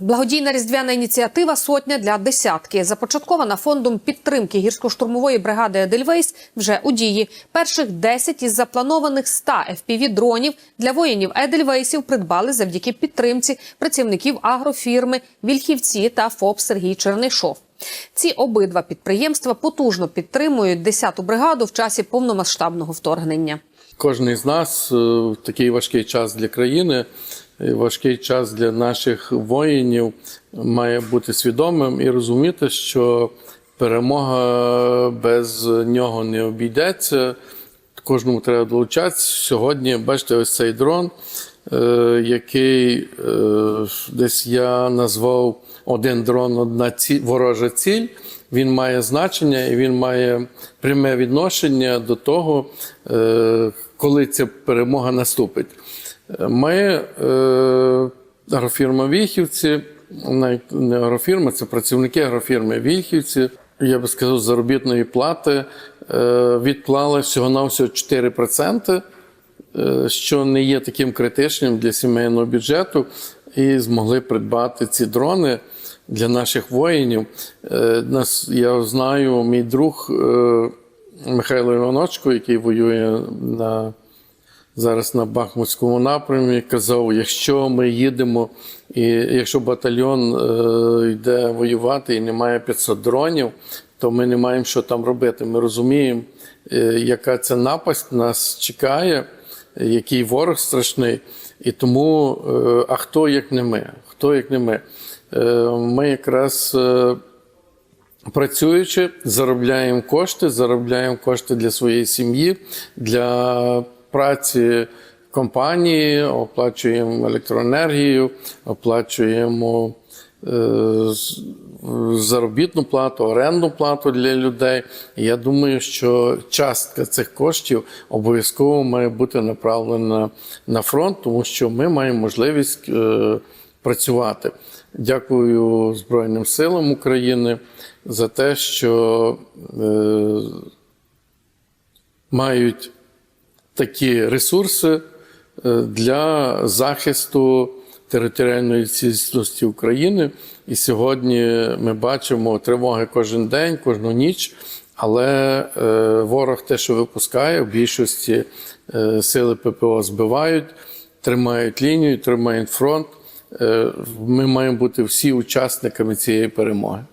Благодійна різдвяна ініціатива Сотня для десятки започаткована фондом підтримки гірсько-штурмової бригади Едельвейс вже у дії. Перших 10 із запланованих 100 fpv дронів для воїнів Едельвейсів придбали завдяки підтримці працівників агрофірми Вільхівці та ФОП Сергій Чернишов. Ці обидва підприємства потужно підтримують 10-ту бригаду в часі повномасштабного вторгнення. Кожен з нас е, в такий важкий час для країни, е, важкий час для наших воїнів має бути свідомим і розуміти, що перемога без нього не обійдеться. Кожному треба долучатися. Сьогодні, бачите, ось цей дрон, е, який е, десь я назвав один дрон, одна ці, ворожа ціль. Він має значення і він має пряме відношення до того, е, коли ця перемога наступить. Ми, агрофірма Віхівці, не агрофірма, це працівники агрофірми Вільхівці. Я би сказав, заробітної плати відклали всього-навсього 4%, е, що не є таким критичним для сімейного бюджету, і змогли придбати ці дрони для наших воїнів. Е, я знаю, мій друг е, Михайло Іваночко, який воює на зараз на Бахмутському напрямі, казав: якщо ми їдемо, і якщо батальйон е, йде воювати і немає 500 дронів, то ми не маємо що там робити. Ми розуміємо, е, яка це напасть нас чекає, який ворог страшний. І тому, е, а хто як не ми? Хто як не ми? Ми якраз. Працюючи, заробляємо кошти, заробляємо кошти для своєї сім'ї, для праці компанії, оплачуємо електроенергію, оплачуємо е, заробітну плату, орендну плату для людей. Я думаю, що частка цих коштів обов'язково має бути направлена на фронт, тому що ми маємо можливість е, працювати. Дякую Збройним силам України за те, що е, мають такі ресурси для захисту територіальної цілісності України. І сьогодні ми бачимо тривоги кожен день, кожну ніч. Але е, ворог те, що випускає, в більшості е, сили ППО збивають, тримають лінію, тримають фронт. Е, ми маємо бути всі учасниками цієї перемоги.